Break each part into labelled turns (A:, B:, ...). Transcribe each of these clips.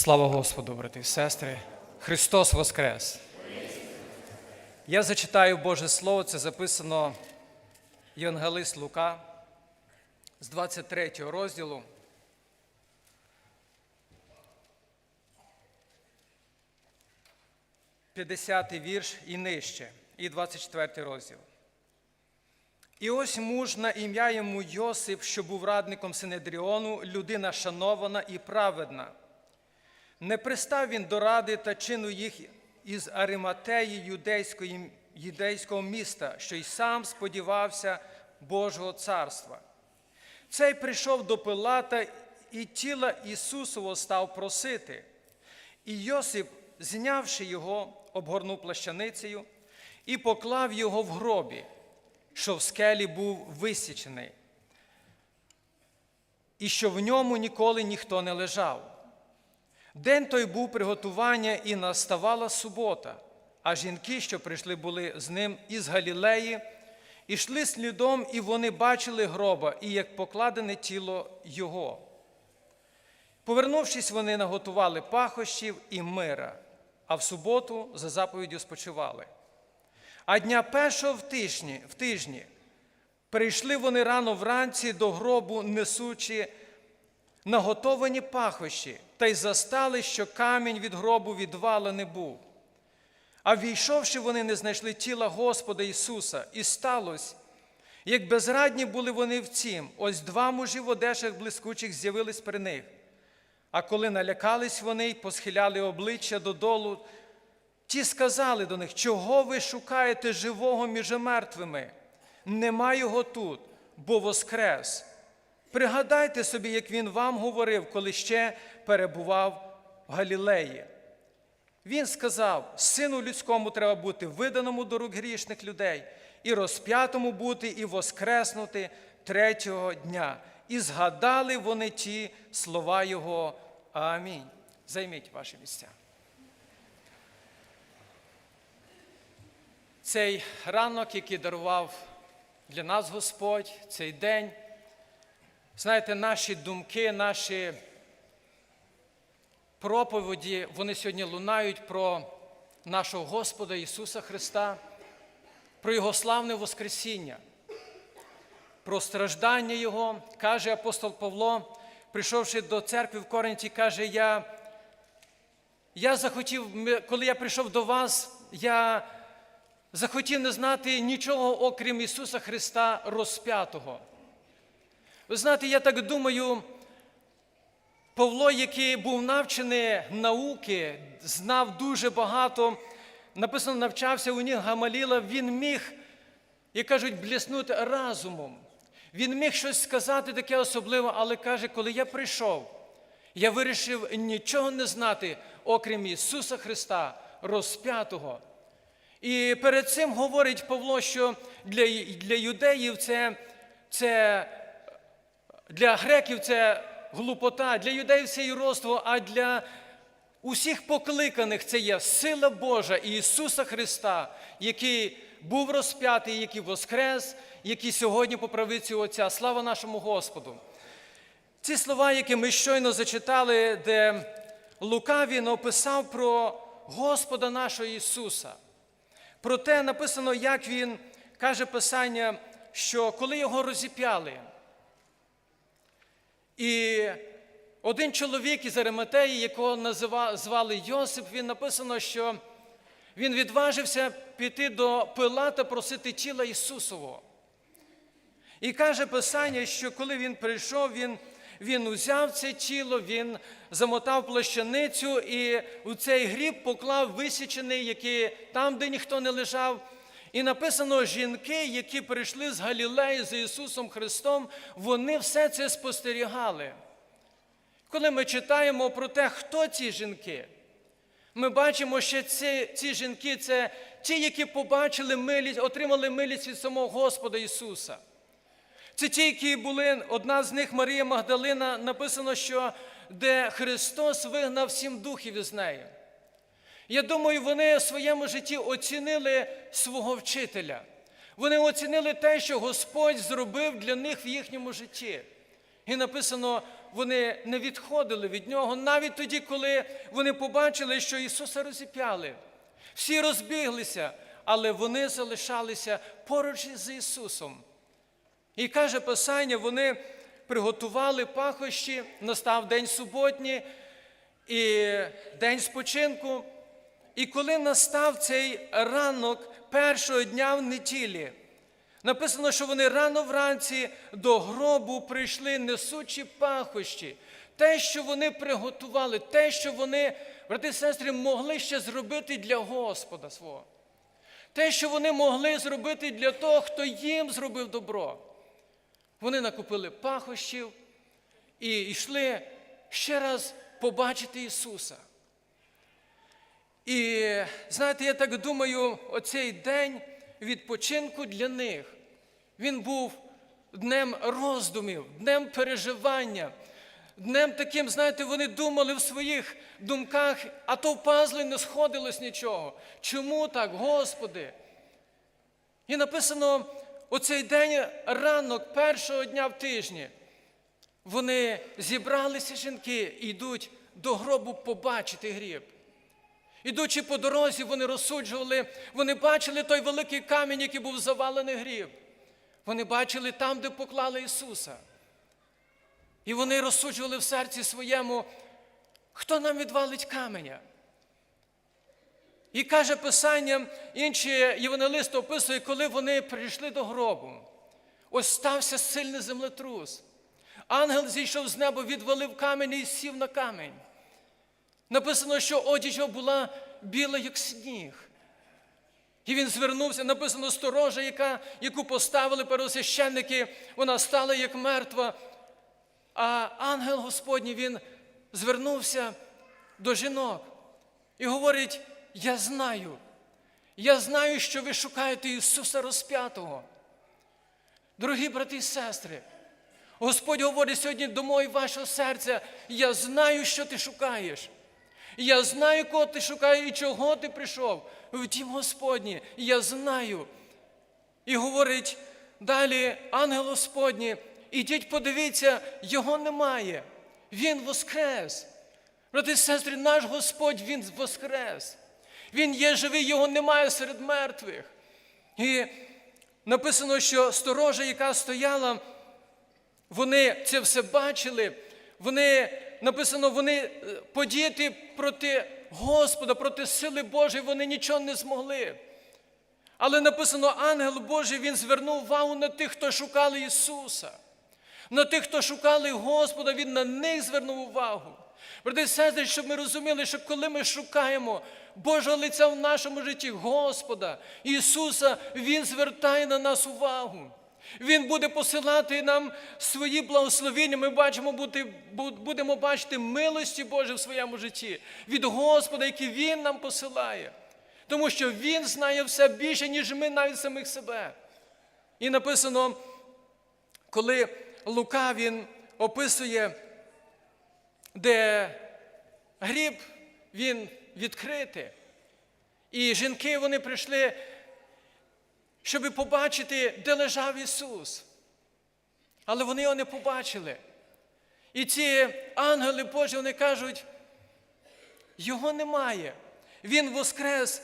A: Слава Господу, брати і сестри! Христос Воскрес! Я зачитаю Боже Слово, це записано Євангелист Лука з 23 розділу. П'ятдесятий вірш і нижче, і 24 розділ. І ось муж на ім'я йому Йосип, що був радником Синедріону, людина шанована і праведна. Не пристав він до ради та чину їх із Ариматеї юдейської, юдейського міста, що й сам сподівався Божого царства. Цей прийшов до Пилата і тіла Ісусового став просити. І Йосип, знявши його, обгорнув плащаницею і поклав його в гробі, що в скелі був висічений, і що в ньому ніколи ніхто не лежав. День той був приготування, і наставала субота, а жінки, що прийшли були з ним із Галілеї, ішли слідом, і вони бачили гроба, і як покладене тіло його. Повернувшись, вони наготували пахощів і мира, а в суботу за заповіддю спочивали. А дня першого в тижні, в тижні прийшли вони рано вранці до гробу, несучи наготовані пахощі, та й застали, що камінь від гробу відвалений був. А війшовши, вони не знайшли тіла Господа Ісуса, і сталося, як безрадні були вони в цім, ось два мужі в одежах блискучих з'явились при них. А коли налякались вони й посхиляли обличчя додолу, ті сказали до них, чого ви шукаєте живого між мертвими? Нема його тут, бо воскрес. Пригадайте собі, як він вам говорив, коли ще перебував в Галілеї. Він сказав: Сину людському треба бути виданому до рук грішних людей, і розп'ятому бути, і воскреснути третього дня. І згадали вони ті слова Його. Амінь. Займіть ваші місця. Цей ранок, який дарував для нас Господь, цей день. Знаєте, наші думки, наші проповіді, вони сьогодні лунають про нашого Господа Ісуса Христа, про Його славне Воскресіння, про страждання Його, каже апостол Павло, прийшовши до церкви в Коринті, каже, я, я захотів, коли я прийшов до вас, я захотів не знати нічого, окрім Ісуса Христа розп'ятого. Ви знаєте, я так думаю, Павло, який був навчений науки, знав дуже багато, написано, навчався у них Гамаліла, він міг, як кажуть, бліснути разумом. Він міг щось сказати таке особливе, але каже, коли я прийшов, я вирішив нічого не знати, окрім Ісуса Христа, розп'ятого. І перед цим говорить Павло, що для для юдеїв це, це для греків це глупота, для юдеїв це юродство, а для усіх покликаних це є сила Божа і Ісуса Христа, який був розп'ятий, який воскрес, який сьогодні по правиці Отця. Слава нашому Господу! Ці слова, які ми щойно зачитали, де Лука він описав про Господа нашого Ісуса. Про те написано, як Він каже Писання, що коли його розіп'яли, і один чоловік із Ариматеї, якого називали, звали Йосип, він написано, що він відважився піти до Пилата просити тіла Ісусового. І каже Писання, що коли він прийшов, він він узяв це тіло, він замотав плащаницю і у цей гріб поклав висічений, який там, де ніхто не лежав. І написано, жінки, які прийшли з Галілеї за Ісусом Христом, вони все це спостерігали. Коли ми читаємо про те, хто ці жінки, ми бачимо, що ці, ці жінки це ті, які побачили милість, отримали милість від самого Господа Ісуса. Це ті, які були, одна з них Марія Магдалина, написано, що де Христос вигнав сім духів із неї. Я думаю, вони в своєму житті оцінили свого вчителя. Вони оцінили те, що Господь зробив для них в їхньому житті. І написано, вони не відходили від нього навіть тоді, коли вони побачили, що Ісуса розіп'яли. Всі розбіглися, але вони залишалися поруч із Ісусом. І каже Писання, вони приготували пахощі, настав день суботній і день спочинку. І коли настав цей ранок першого дня в неділі, написано, що вони рано вранці до гробу прийшли, несучи пахощі. Те, що вони приготували, те, що вони, брати і сестри, могли ще зробити для Господа свого. Те, що вони могли зробити для того, хто їм зробив добро. Вони накупили пахощів і йшли ще раз побачити Ісуса. І знаєте, я так думаю, оцей день відпочинку для них, він був днем роздумів, днем переживання, днем таким, знаєте, вони думали в своїх думках, а то в пазли не сходилось нічого. Чому так, Господи? І написано оцей день ранок першого дня в тижні. Вони зібралися жінки і йдуть до гробу побачити гріб. Ідучи по дорозі, вони розсуджували, вони бачили той великий камінь, який був завалений гріб. Вони бачили там, де поклали Ісуса. І вони розсуджували в серці своєму, хто нам відвалить каменя. І каже Писання, інші євангелист описує, коли вони прийшли до гробу. Ось стався сильний землетрус. Ангел зійшов з неба, відвалив камінь і сів на камінь. Написано, що одіж його була біла, як сніг. І він звернувся, написано, сторожа, яка, яку поставили первосвященники, вона стала як мертва. А ангел Господній він звернувся до жінок і говорить: Я знаю, я знаю, що ви шукаєте Ісуса розп'ятого. Дорогі брати і сестри, Господь говорить сьогодні до і вашого серця, я знаю, що ти шукаєш. Я знаю, кого ти шукаєш і чого ти прийшов. В дім Господні, я знаю. І говорить далі ангел Господній, ідіть подивіться, його немає. Він воскрес. Брати і сестри, наш Господь, Він воскрес. Він є живий, його немає серед мертвих. І написано, що сторожа, яка стояла, вони це все бачили. Вони написано, вони е, подіяти проти Господа, проти сили Божої, вони нічого не змогли. Але написано, ангел Божий він звернув увагу на тих, хто шукали Ісуса, на тих, хто шукали Господа, Він на них звернув увагу. Брати і сестри, щоб ми розуміли, що коли ми шукаємо Божого лиця в нашому житті, Господа, Ісуса, Він звертає на нас увагу. Він буде посилати нам свої благословення. Ми бачимо, будемо бачити милості Божі в своєму житті від Господа, які Він нам посилає. Тому що Він знає все більше, ніж ми навіть самих себе. І написано, коли Лука він описує, де гріб він відкритий. І жінки вони прийшли щоб побачити, де лежав Ісус. Але вони його не побачили. І ці ангели Божі вони кажуть, його немає. Він воскрес.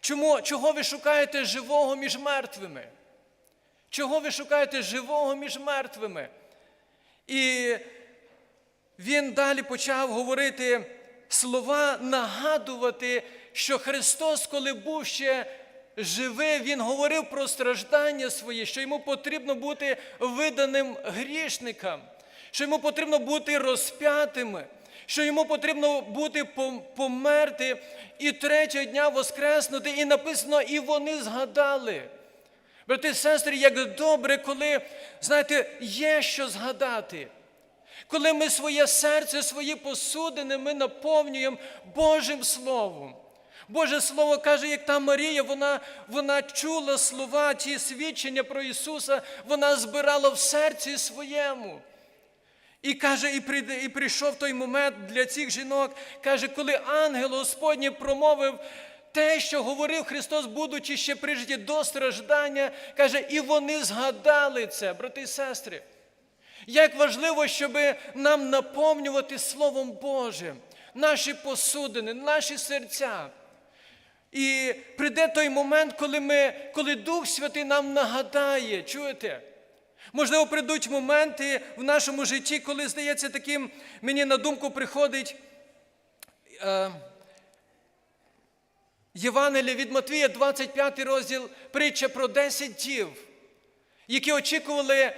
A: Чому, Чого ви шукаєте живого між мертвими? Чого ви шукаєте живого між мертвими? І він далі почав говорити слова, нагадувати, що Христос, коли був ще живе, Він говорив про страждання свої, що йому потрібно бути виданим грішникам, що йому потрібно бути розп'ятими, що йому потрібно бути померти і третього дня воскреснути. І написано, і вони згадали. Брати і сестри, як добре, коли, знаєте, є що згадати. Коли ми своє серце, свої посудини ми наповнюємо Божим Словом. Боже Слово каже, як та Марія, вона вона чула слова, ті свідчення про Ісуса, вона збирала в серці своєму. І каже, і прийде, і прийшов той момент для цих жінок, каже, коли ангел Господній промовив те, що говорив Христос, будучи ще при житті до страждання, каже, і вони згадали це, брати і сестри. Як важливо, щоб нам наповнювати Словом Божим наші посудини, наші серця. І прийде той момент, коли ми, коли Дух Святий нам нагадає, чуєте? Можливо, прийдуть моменти в нашому житті, коли, здається, таким мені на думку приходить е, Євангелія від Матвія, 25 розділ, притча про 10 дів, які очікували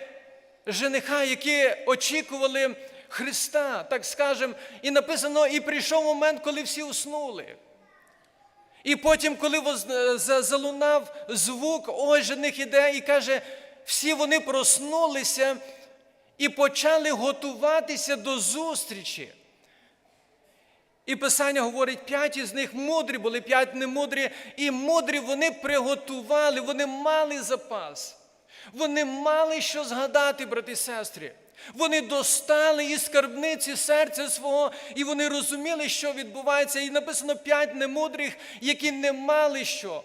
A: жениха, які очікували Христа, так скажемо, і написано, і прийшов момент, коли всі уснули. І потім, коли воз- залунав звук, ожених жених іде і каже, всі вони проснулися і почали готуватися до зустрічі. І Писання говорить, п'ять із них мудрі були, п'ять немудрі, і мудрі вони приготували, вони мали запас. Вони мали що згадати, брати і сестри. Вони достали із скарбниці серця свого, і вони розуміли, що відбувається. І написано п'ять немудрих, які не мали що.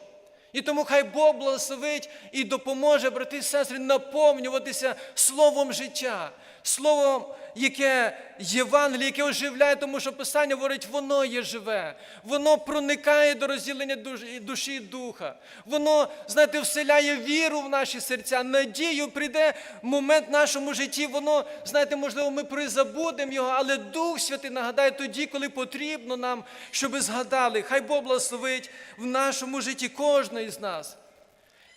A: І тому хай Бог благословить і допоможе, брати і сестри, наповнюватися словом життя, словом, яке Євангеліє, яке оживляє, тому що Писання говорить, воно є живе, воно проникає до розділення душі і духа. Воно, знаєте, вселяє віру в наші серця, надію, прийде момент в нашому житті, воно, знаєте, можливо, ми призабудемо його, але Дух Святий нагадає тоді, коли потрібно нам, щоб згадали. Хай Бог благословить в нашому житті кожного із нас.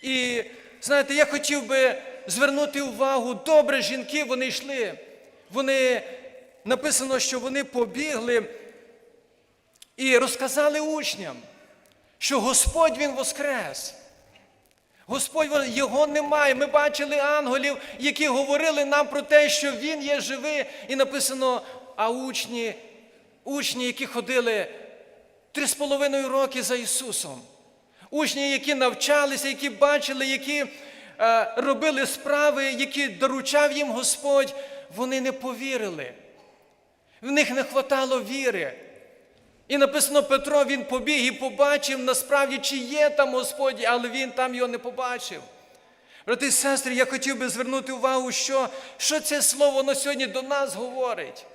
A: І знаєте, я хотів би звернути увагу, добре жінки вони йшли. Вони написано, що вони побігли і розказали учням, що Господь Він воскрес. Господь його немає. Ми бачили ангелів, які говорили нам про те, що Він є живий. І написано, а учні, учні, які ходили три з половиною роки за Ісусом. Учні, які навчалися, які бачили, які робили справи, які доручав їм Господь, вони не повірили. В них не хватало віри. І написано Петро, він побіг і побачив насправді, чи є там Господь, але він там його не побачив. Брати і сестри, я хотів би звернути увагу, що, що це слово на сьогодні до нас говорить.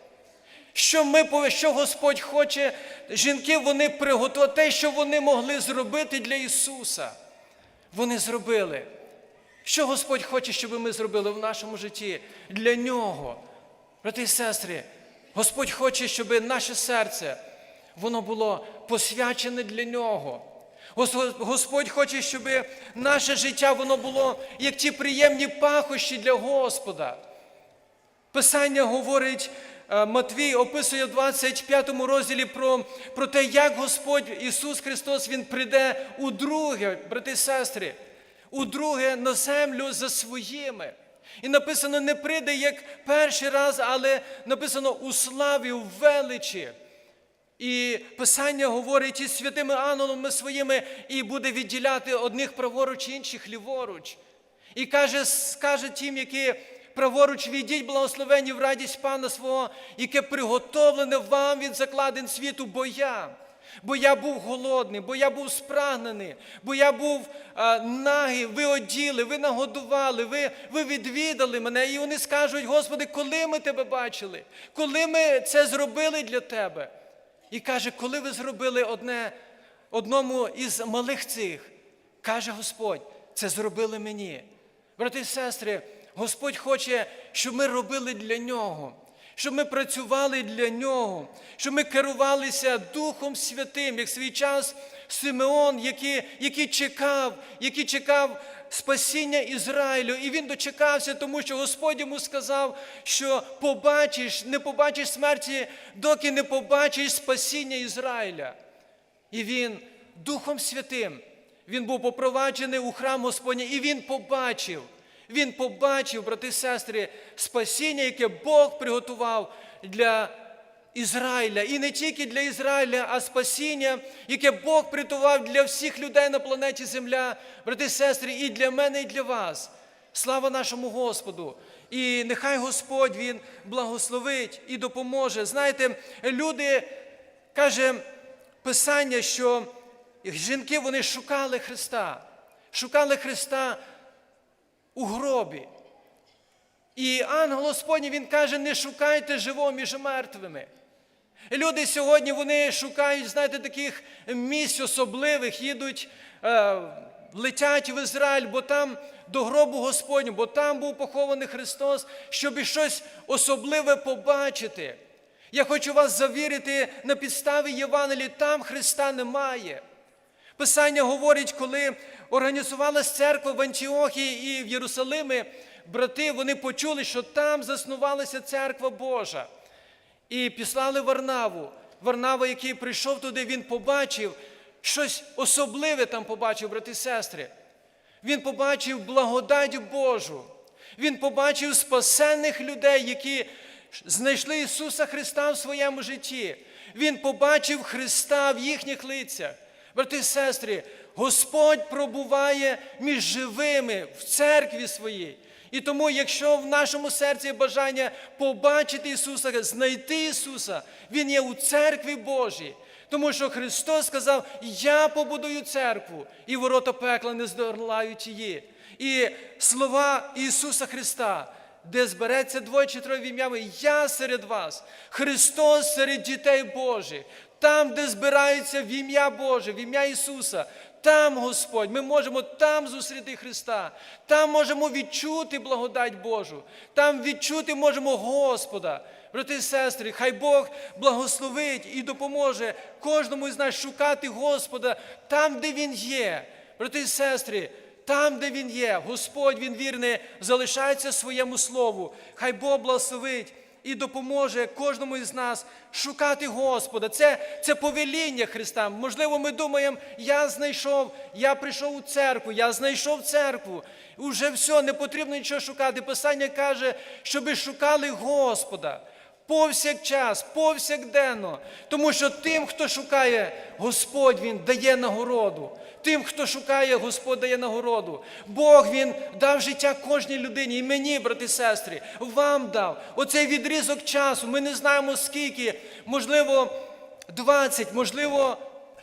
A: Що ми що Господь хоче, жінки вони приготували те, що вони могли зробити для Ісуса. Вони зробили. Що Господь хоче, щоб ми зробили в нашому житті для Нього? Брати і сестри, Господь хоче, щоб наше серце воно було посвячене для Нього. Господь хоче, щоб наше життя воно було як ті приємні пахощі для Господа. Писання говорить, е, Матвій описує в 25 розділі про, про те, як Господь Ісус Христос Він прийде удруге, брати і сестри, удруге на землю за своїми. І написано, не прийде як перший раз, але написано у славі, у величі. І Писання говорить із святими ангелами своїми, і буде відділяти одних праворуч, інших ліворуч. І каже, скаже тим, які праворуч відіть благословені в радість Пана свого, яке приготовлене вам від закладин світу, бо я. Бо я був голодний, бо я був спрагнений, бо я був а, нагий, ви оділи, ви нагодували, ви, ви відвідали мене. І вони скажуть, Господи, коли ми тебе бачили, коли ми це зробили для тебе. І каже, коли ви зробили одне, одному із малих цих, каже Господь, це зробили мені. Брати і сестри, Господь хоче, щоб ми робили для нього, щоб ми працювали для нього, щоб ми керувалися Духом Святим, як свій час Симеон, який, який чекав, який чекав спасіння Ізраїлю. І він дочекався, тому що Господь йому сказав, що побачиш, не побачиш смерті, доки не побачиш спасіння Ізраїля. І він Духом Святим, він був попроваджений у храм Господній, і він побачив. Він побачив, брати і сестри, спасіння, яке Бог приготував для Ізраїля. І не тільки для Ізраїля, а спасіння, яке Бог приготував для всіх людей на планеті Земля, брати і сестри, і для мене, і для вас. Слава нашому Господу! І нехай Господь Він благословить і допоможе. Знаєте, люди, каже Писання, що жінки вони шукали Христа, шукали Христа у гробі. І ангел Господній він каже: не шукайте живого між мертвими. Люди сьогодні вони шукають, знаєте, таких місць особливих, їдуть, е, летять в Ізраїль, бо там до гробу Господню, бо там був похований Христос, щоб і щось особливе побачити. Я хочу вас завірити на підставі Євангелії, там Христа немає. Писання говорить, коли організувалась церква в Антіохії і в Єрусалимі, брати вони почули, що там заснувалася церква Божа. І післали Варнаву. Варнава, який прийшов туди, він побачив щось особливе там побачив, брати і сестри. Він побачив благодать Божу. Він побачив спасенних людей, які знайшли Ісуса Христа в своєму житті. Він побачив Христа в їхніх лицях. Брати і сестри, Господь пробуває між живими в церкві своїй. І тому, якщо в нашому серці є бажання побачити Ісуса, знайти Ісуса, Він є у церкві Божій. Тому що Христос сказав: Я побудую церкву, і ворота пекла не здолають її. І слова Ісуса Христа, де збереться двоє чи троє в ім'ями, я серед вас, Христос серед дітей Божих, там, де збираються в ім'я Боже, в ім'я Ісуса, там, Господь, ми можемо там зустріти Христа, там можемо відчути благодать Божу, там відчути можемо Господа. Брати і сестри, хай Бог благословить і допоможе кожному із нас шукати Господа там, де Він є. Брати і сестри, там, де Він є, Господь Він вірний, залишається своєму слову. Хай Бог благословить і допоможе кожному із нас шукати Господа. Це, це повеління Христа. Можливо, ми думаємо, я знайшов, я прийшов у церкву, я знайшов церкву. Уже все, не потрібно нічого шукати. Писання каже, щоби шукали Господа. Повсякчас, повсякденно. Тому що тим, хто шукає Господь, Він дає нагороду. Тим, хто шукає, Господь дає нагороду. Бог Він дав життя кожній людині, і мені, брати і сестри, вам дав. Оцей відрізок часу. Ми не знаємо скільки, можливо, 20, можливо,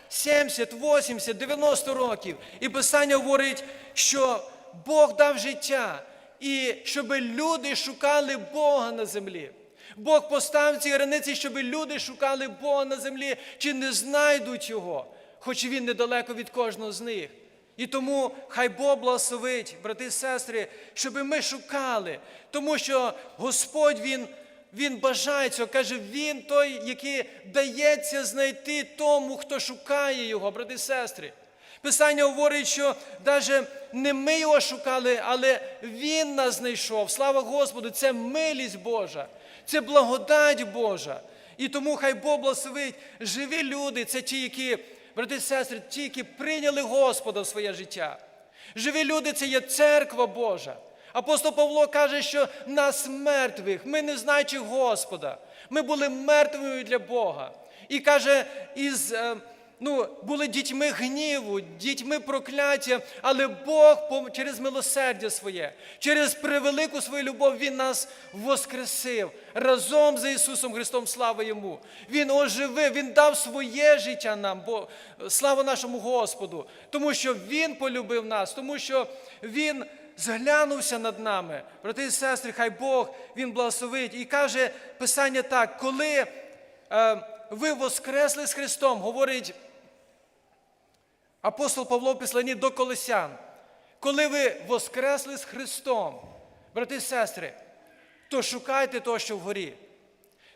A: 70, 80, 90 років. І Писання говорить, що Бог дав життя, і щоб люди шукали Бога на землі. Бог поставив ці границі, щоб люди шукали Бога на землі, чи не знайдуть Його, хоч він недалеко від кожного з них. І тому хай Бог благословить, брати і сестри, щоб ми шукали, тому що Господь Він, Він бажає цього, каже, Він той, який дається знайти тому, хто шукає Його, брати і сестри. Писання говорить, що навіть не ми його шукали, але Він нас знайшов. Слава Господу, це милість Божа, це благодать Божа. І тому хай Бог благословить. Живі люди це ті, які, брати і сестри, ті, які прийняли Господа в своє життя. Живі люди це є церква Божа. Апостол Павло каже, що нас мертвих, ми не знаючи Господа, ми були мертвими для Бога. І каже, із. Ну, були дітьми гніву, дітьми прокляття, але Бог через милосердя своє, через превелику свою любов Він нас воскресив разом з Ісусом Христом, слава Йому. Він оживив, Він дав своє життя нам, бо слава нашому Господу, тому що Він полюбив нас, тому що Він зглянувся над нами. Брати і сестри, хай Бог Він благословить. І каже Писання так, коли. Е, ви воскресли з Христом, говорить апостол Павло в Післанні до Колосян. Коли ви воскресли з Христом, брати і сестри, то шукайте того, що вгорі.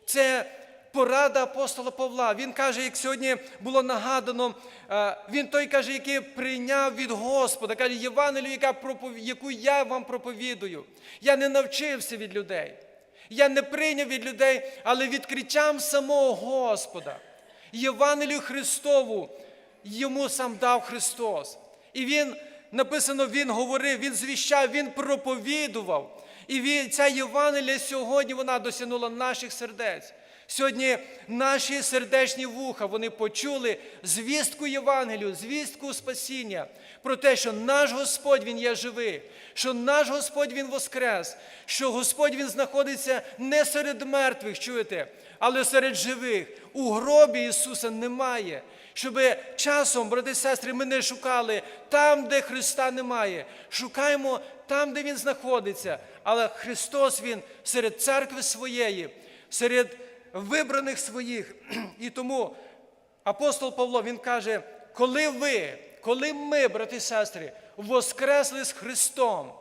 A: Це порада апостола Павла. Він каже, як сьогодні було нагадано, е, він той каже, який прийняв від Господа, каже, Євангелію, яку я вам проповідую. Я не навчився від людей. Я не прийняв від людей, але відкриттям самого Господа. Євангелію Христову йому сам дав Христос. І він написано, він говорив, він звіщав, він проповідував. І він, ця Євангелія сьогодні вона досягнула наших сердець. Сьогодні наші сердечні вуха вони почули звістку Євангелію, звістку спасіння про те, що наш Господь Він є живий, що наш Господь Він воскрес, що Господь Він знаходиться не серед мертвих, чуєте, але серед живих. У гробі Ісуса немає. Щоб часом, брати і сестри, ми не шукали там, де Христа немає. Шукаємо там, де Він знаходиться. Але Христос Він серед церкви своєї, серед вибраних своїх. І тому апостол Павло він каже, коли ви, коли ми, брати і сестри, воскресли з Христом,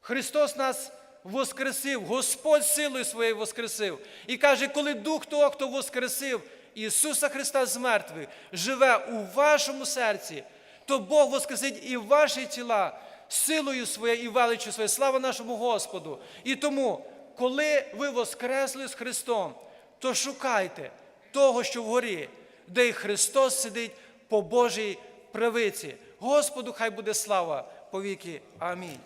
A: Христос нас воскресив, Господь силою своєю воскресив. І каже, коли Дух того, хто воскресив Ісуса Христа з мертвих, живе у вашому серці, то Бог воскресить і ваші тіла силою своєю і величчю своєю. Слава нашому Господу. І тому, коли ви воскресли з Христом, то шукайте того, що вгорі, де і Христос сидить по Божій правиці. Господу хай буде слава повіки. Амінь.